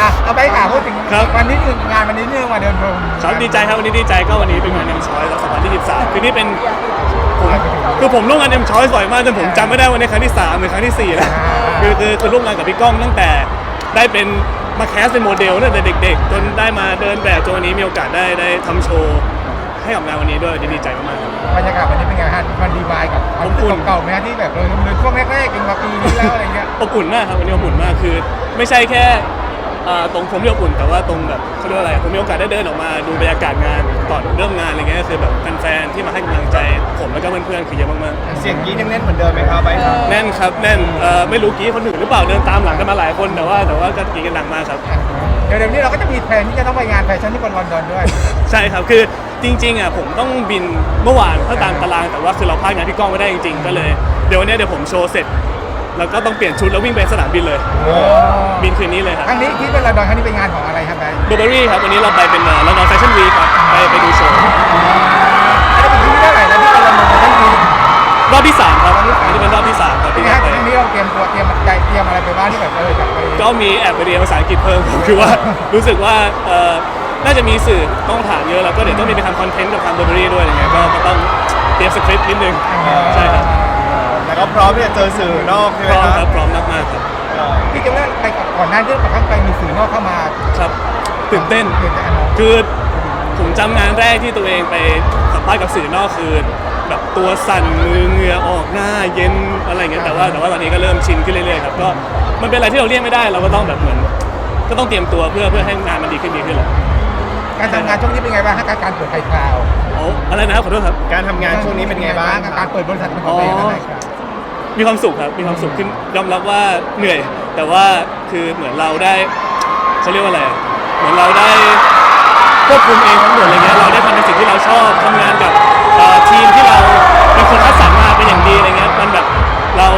อะเอาไปข่าวพูดถึงครับ วันนี้คืองานวันนี้เนื่องมาเดินพรมครับดีใจครับวันนี้ดีใจก็วันนี้เป็นงานเอ็มชอยสองพันที่13คือนี่เป็นผมคือผมร่วมงานเอ็มชอยบ่อยมากจนผมจำไม่ได้วันนี้ครั้งที่3หรือครั้งที่4แล้วคือคือคือร่วมงานกับพี่ก้องตั้งแต่ได้เป็นมาแคสเป็นโมเดลตั้งแต่เด็ก ๆ จนได้มาเดินแบบจนวันนี้มีโอกาสได้ได้ทำโชว์ให้กับงานวันนี้ด้วยดีใจมากๆครับ บรรยากาศวันนี้เป็นไงฮะมันดีวายกับความอบอุ่นเก่าๆไหมฮะที่แบบเราเดินช่วงแรกๆกันมาปีนี้แล้วอะไรเงี้ยอบอุ่นมากครับวันนี้อบอุ่นมากคือ ไม่ใช่แค่อ่าตรงผมที่อบอุ่นแต่ว่าตรงแบบเขาเรียกว่าอะไรผมมีโอกาสได้เดินออกมาดูบรรยากาศงานก่อนเริ่มงานอะไรเงี้ยก็คือแบบแฟนๆที่มาให้กำลังใจ ผมแล้วก็เพื่อนๆคือเยอะมากๆเสียงกรี๊ดยังแน่นเหมือนเดิมไหมครับไปครับแน่นครับแน่นเอ่อไม่รู้กี้คนอื่นหรือเปล่าเดินตามหลังกันมาหลายคนแต่ว่าแต่ว่าก็กี้กันดังมากครับ เดี๋ยวเดี๋ยวนี้เราก็จะมีแผนที่จะต้องไปงานแฟชั่นที่ลอนดอนด้วย ใช่ครับคือ จริงๆอะผมต้องบินเมื่อวานถ้าตามตารางแต่ว่าคือเราพลาดงานพี่ก้องไม่ได้จริงๆ ก็เลยเดี๋ยววันนี้เดี๋ยวผมโชว์เสร็จ แล้วก็ต้องเปลี่ยนชุดแล้ววิ่งไปสนามบินเลย บินคืนนี้เลยครับครั้งนี้ที่เป็นลอนดอนครั้งนี้เป็นงานของอะไรครับไปเบอร์เบอรี่ครับวันนี้เราไปเป็นลอนดอนแฟชั่นวีครับไปไปดูโชว์แล้วเป็นที่เท่าไหร่แล้วที่เป็นลอนดอนแฟชั่นวีครอบที่สามครับอันนี้เป็นรอบที่สามครับเป็นที่ไงเราฮะไป ครั้งนี้เราเตรียมตัวเตรียมใจเตรียมอะไรไปบ้างที่แบบเออจะไปก็มีแอบไปเรียนภาษาอังกฤษเพิ่มครับคือว่ารู้สึกว่าเอ่อ น่าจะมีสื่อต้องถามเยอะแล้วก็เดี๋ยวต้องมีไปทำคอนเทนต์กับทางเบอร์เบอรี่ด้วยอะไรเงี้ยก็ก็ต้องเตรียมสคริปต์นิดนึงใช่ครับแต่ก็พร้อมที่จะเจอสื่อนอกใช่ไหพมร้อมคครัรับบพร้อมมากๆครับเอ่อพี่จำได้ไปก่อนหน้าที่เราครั้งไปมีสื่อนอกเข้ามาครับตื่นเต้นตื่นเต้นเนอะคือผมจำงานแรกที่ตัวเองไปสัมภาษณ์กับสื่อนอกคือแบบตัวสั่นมือเหงื่อออกหน้าเย็นอะไรเงี้ยแต่ว่าแต่ว่าตอนนี้ก็เริ่มชินขึ้นเรื่อยๆครับก็มันเป็นอะไรที่เราเลี่ยงไม่ได้เราก็ต้องแบบเหมือน ก็ต้องเตรียมตัวเพื่อเพื่อให้งานมันดีขึ้นดีขึ้นแหละ การทำงานช่วงนี้เป็นไงบ้างฮะการการเปิดไทยคลาวด์โอ้อะไรนะครับขอโทษครับ การทำงานช่วงนี้เป็นไงบ้างคการรับเปิดบริษัทเป็นของตัวเองอะไรครับมีความสุขครับ มีความสุขขึ้นยอมรับว่าเหนื่อย แต่ว่าคือเหมือนเราได้เขาเรียกว่าอะไรอะเหมือนเราได้ควบคุมเองทั้งหมดอะไรเงี้ย เราได้ทำในสิ่งที่เราชอบทำงานกับเอ่อทีมที่เราเป็นคนคัดสรรมาเป็นอย่างดีอะไรเงี้ย มันแบบเรา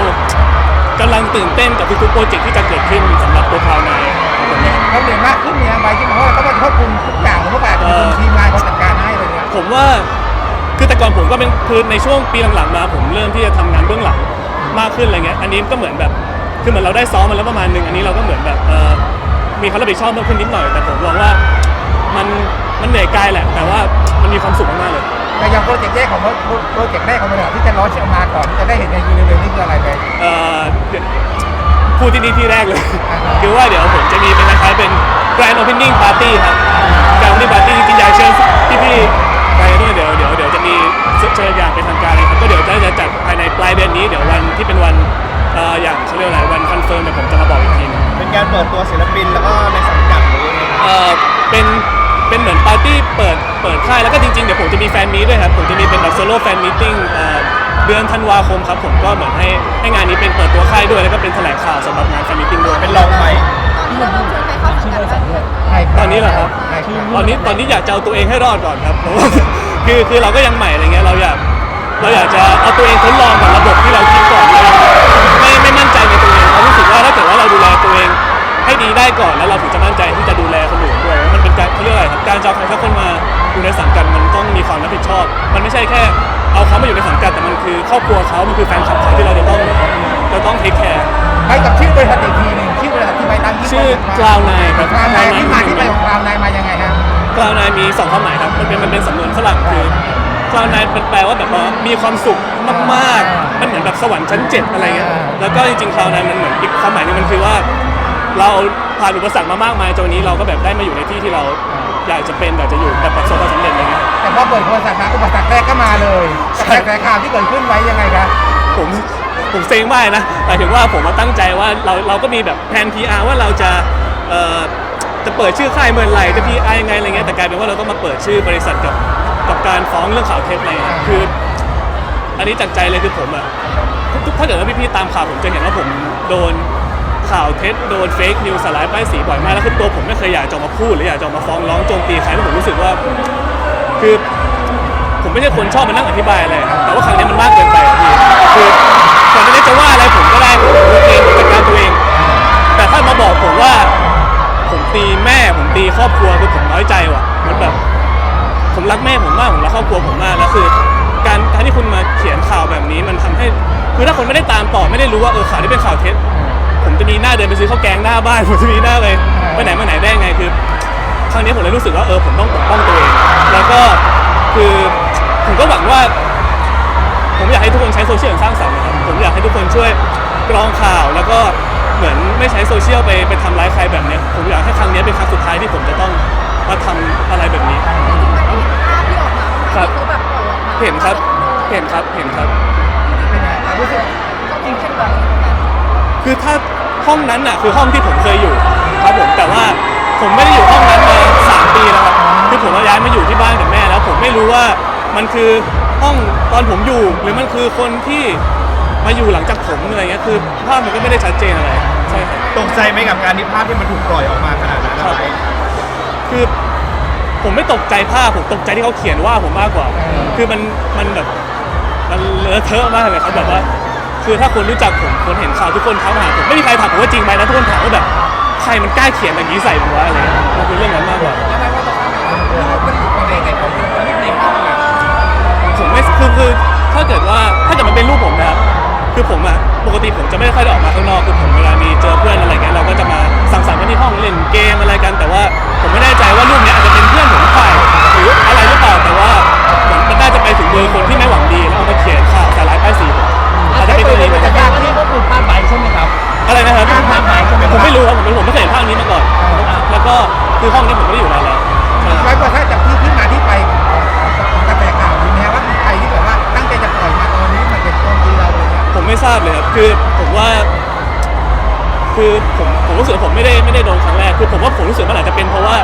กำลังตื่นเต้นกับทุกๆโปรเจกต์ที่จะเกิดขึ้นสำหรับตัวคราวนายของผมเนี่ยเราเหนื่อยมากขึ้นเนี่ยใบที่เพราะว่าต้องมาควบคุม ทุกอย่างเมื่อก่อนเป็นทีมงานเขาจัดการให้อะไรเงี้ย ผมว่าคือแต่ก่อนผมก็เป็นคือในช่วงปีหลังๆมา ผมเริ่มที่จะทำงานเบื้องหลังมากขึ้นอะไรเงี้ยอันนี้ก็เหมือนแบบคือเหมือนเราได้ซ้อมมาแล้วประมาณหนึ่งอันนี้เราก็เหมือนแบบเออมีความรับผิดชอบเพิ่มขึ้นนิดหน่อย แต่ผมมองว่ามันมันเหนื่อยกายแหละ แต่ว่ามันมีความสุขมากๆเลย แต่อย่างโปรเจกต์แรกของโปรเจกต์แรกของบริษัทที่จะร้อนออกมาก่อนที่จะได้เห็นในยูนิเวอร์นี่คืออะไรไป เอ่อเดี๋ยวพูดที่นี่ที่แรกเลย อ่าฮะ คือว่าเดี๋ยวผมจะมีเป็นคล้ายๆเป็น Grand Opening Party ครับ Grand Opening Party จริงๆอยากเชิญพี่ๆไปด้วยเดี๋ยวเดี๋ยวเดี๋ยวจะมีเชิญอย่างเป็นทางการเลยครับก็เดี๋ยวจะจะจัดภายในปลายเดือนนี้เดี๋ยววันที่เป็นวันเอ่ออย่างเขาเรียกว่าอะไรวันคอนเฟิร์มเดี๋ยวผมจะมาบอกอีกทีหนึง เป็นการเปิดตัวศิลปินแล้วก็ในสังกัดหรือยังไงครับ เอ่อเป็นเป็นเหมือนปาร์ตี้เปิดเปิดค่ายแล้วก็จริงๆ เดี๋ยวผมจะมีแฟนมีตด้วยครับ ผมจะมีเป็นแบบโซโล่แฟนมีติ้งเดือนธันวาคมครับ ผมก็เหมือนให้ให้งานนี้เป็นเปิดตัวค่ายด้วย แล้วก็เป็นแถลงข่าวสำหรับงานแฟนมีติ้งด้วยเป็นลองใหม่ เราต้องชวนไปเข้าสังกัดบ้างไหมใช่คตอนนี้เหรอครับใช่ครับ ตอนนี้ตอนนี้อยากจะเอาตัวเองให้รอดก่อนครับเพราะว่าคือคือเราก็ยังใหม่อะไรเงี้ยเราอยากเราอยากจะเอาตัวเองทดลองกับระบบที่เราคิดก่อนเรายังไม่ไม่มั่นใจในตัวเองเรารู้สึกว่าถ้าเกิดว่าเราดูแลตัวเอง ให้ดีได้ก่อนแล้วเราถึงจะมั่นใจที่จะดูแลคนอื่นด้วยมันเป็นการเขาเรียกอะไรครับการจะเอาใครสักคนมาอยู่ในสังกัดมันต้องมีความรับผิดชอบ มันไม่ใช่แค่ เอาเขามาอยู่ในสังกัดแต่มันคือครอบครัวเขามันคือแฟนคลับเขาที่เราจะต้องจะต้องเทคแคร์ไปกับชื่อบริษัทอีกทีหนึ่งชื่อบริษัทที่ ไปตั้งที่ชื่อ Cloud9 ครับคลาวไน Cloud9 ที่มาที่ไปของคลาวไนมายังไงครับคลาวนายมีสองความหมายครับมันเป็นมันเป็นสำนวนฝรั่งคือคลาวนายเป็นแปลว่าแบบว่ามีความสุขมากๆ มันเหมือนแบบสวรรค์ชั้นเจ็ดอะไรเงี้ยแล้วก็จริงๆคลาวนายมันเหมือนอีกความหมายหนึงมันคือว่า เราผ่านอุปสรรคมามากมายจนวันนี้เราก็แบบได้มาอยู่ในที่ที่เราอยากจะเป็นอยากจะอยู่แบบประสบความสำเร็จอะไรเงี้ยแต่พอเปิดบริษัทมาอุปสรรคแรกก็มาเลยกับกระแสข่าวที่เกิดขึ้นไว้ยังไงครับผม ผมเซ็งมากนะหมายถึงว่าผมมาตั้งใจว่าเราเราก็มีแบบแผน PR ว่าเราจะเอ่อจะเปิดชื่อค่ายเมื่อไหร่จะ PR ยังไงอะไรเงี้ยแต่กลายเป็นว่าเราต้องมาเปิดชื่อบริษัทกับกับการฟ้องเรื่องข่าวเท็จอะไรเงี้ยคือ อันนี้จากใจเลยคือผมอะทุกถ้าเกิดว่าพี่ๆตามข่าวผมจะเห็นว่าผมโดนข่าวเท็จโดนเฟกนิวสลายป้ายสีบ่อยมากแล้วคือตัวผมไม่เคยอยากจะมาพูดหรืออยากจะมาฟ้องร้องโจมตีใครแล้วผมรู้สึกว่า คือผมไม่ใช่คนชอบมานั่งอธิบายอะไรแต่ว่าครั้งนี้มันมากเกินไปอะพี่คือ จะว่าอะไรผมก็ได้ผมโอเคผมจัดการตัวเอง แต่ถ้ามาบอกผมว่า ผมตีแม่ผมตีครอบครัวคือผมน้อยใจว่ะมันแบบผมรักแม่ผมมากผมรักครอบครัวผมมากแล้วคือ การการที่คุณมาเขียนข่าวแบบนี้มันทำให้คือถ้าคนไม่ได้ตามต่อไม่ได้รู้ว่าเออข่าวนี้เป็นข่าวเท็จผมจะมีหน้าเดินไปซื้อข้าวแกงหน้าบ้านผมจะมีหน้าไปไปไหนมาไหนได้ไงคือครั้งนี้ผมเลยรู้สึกว่าเออผมต้องปกป้องตัวเองแล้วก็คือผมก็หวังว่า ผมอยากให้ทุกคนใช้โซเชียลอย่างสร้างสรรค์นะครับ ผมอยากให้ทุกคนช่วยกรองข่าว แล้วก็เหมือนไม่ใช้โซเชียลไปไปทำร้ายใครแบบเนี้ยผมอยากให้ครั้งนี้เป็นครั้งสุดท้ายที่ผมจะต้องมาทำอะไรแบบนี้จริงๆมันเห็นภาพที่ออกมาครับที่เขาแบบปล่อยออกมาเห็นครับเห็นครับเห็นครับ เป็นไงความรู้สึกเขาจริงเป็นแบบนี้เหมือนกันคือถ้าห้องนั้นน่ะคือห้องที่ผมเคยอยู่ครับผมแต่ว่าผมไม่ได้อยู่ห้องนั้นมาสามปีแล้วครับคือผมย้ายมาอยู่ที่บ้านกับแม่แล้ว ผมไม่รู้ว่ามันคือห้องตอนผมอยู่ หรือมันคือคนที่ มาอยู่หลังจากผมอะไรเงี้ยคือภาพมันก็ไม่ได้ชัดเจนอะไรใช่ครับตกใจไหมกับการที่ภาพที่มันถูกปล่อยออกมาขนาดนั้นครับไปคือผมไม่ตกใจภาพผมตกใจที่เขาเขียนว่าผมมากกว่า คือมันมันแบบมันเลอะเทอะมากเลยครับแบบว่า คือถ้าคนรู้จักผมคนเห็นข่าวทุกคนทักมาหาผมไม่มีใครถามผมว่าจริงไหมนะทุกคนถามว่าแบบใครมันกล้าเขียนอย่างนี้ใส่ผมวะอะไรเงี้ยมันคือเรื่องนั้นมากกว่า แล้วไม่ว่าจะทำอะไรลูกมันอยู่ตรงไหนไงผม คือผมอะปกติผมจะไม่ค่อยได้ออกมาข้างนอกคือผมเวลามีเจอเพื่อนอะไรเงี้ยเราก็จะมาสังสรรค์กันที่ห้องเล่นเกมอะไรกัน แต่ว่าผมไม่แน่ใจว่ารูปเนี้ยอาจจะ ทราบเลยครับคือผมว่า คือผมผมรู้สึกว่าผมไม่ได้ไม่ได้โดนครั้งแรกคือผมว่าผมรู้สึกมันอาจจะเป็นเพราะว่า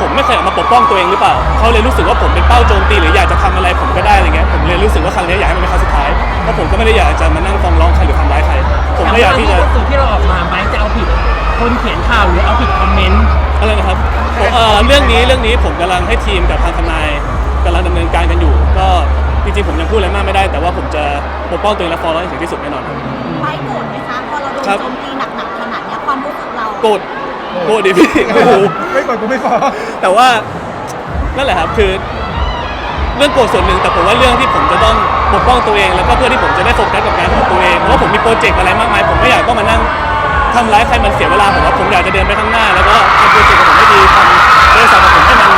ผมไม่เคยออกมาปกป้องตัวเองหรือเปล่าเขาเลยรู้สึกว่าผมเป็นเป้าโจมตีหรืออยากจะทำอะไรผมก็ได้อะไรเงี้ยผมเลยรู้สึกว่าครั้งนี้อยากให้มันเป็นครั้งสุดท้ายเพราะผมก็ไม่ได้อยากจะมานั่งฟ้องร้องใครหรือทำร้ายใคร ผมก็อยากที่จะแต่ว่าสื่อที่เราออกมาไบจะเอาผิด คนเขียนข่าวหรือเอาผิดคอมเมนต์อะไรนะครับผมเอ่อเรื่องนี้เรื่องนี้ผมกำลังให้ทีมกับทางทนายกำลังดำเนินการกันอยู่ ก็ จริงๆผมยังพูดอะไรมากไม่ได้ แต่ว่าผมจะปกป้องตัวเองและฟ้องร้องให้ถึงที่สุดแน่นอนครับ ไปโกรธไหมคะพอเราโดนครับ โจมตีหนักๆขนาดเนี้ยความรู้สึกเราโกรธโกรธดิพี่โอ้โหไม่กดกูไม่ฟ้องแต่ว่านั่นแหละครับคือ เรื่องโกรธส่วนหนึ่งแต่ผมว่าเรื่องที่ผมจะต้องปกป้องตัวเองแล้วก็เพื่อที่ผมจะได้โฟกัสกับงานของตัวเองเพราะว่าผมมีโปรเจกต์อะไรมากมาย ผมไม่อยากต้องมานั่งทำร้ายใครมันเสียเวลาผมว่าผมอยากจะเดินไปข้างหน้า แล้วก็ทำโปรเจกต์ของผมให้ดีทำบริษัทของผมให้มัน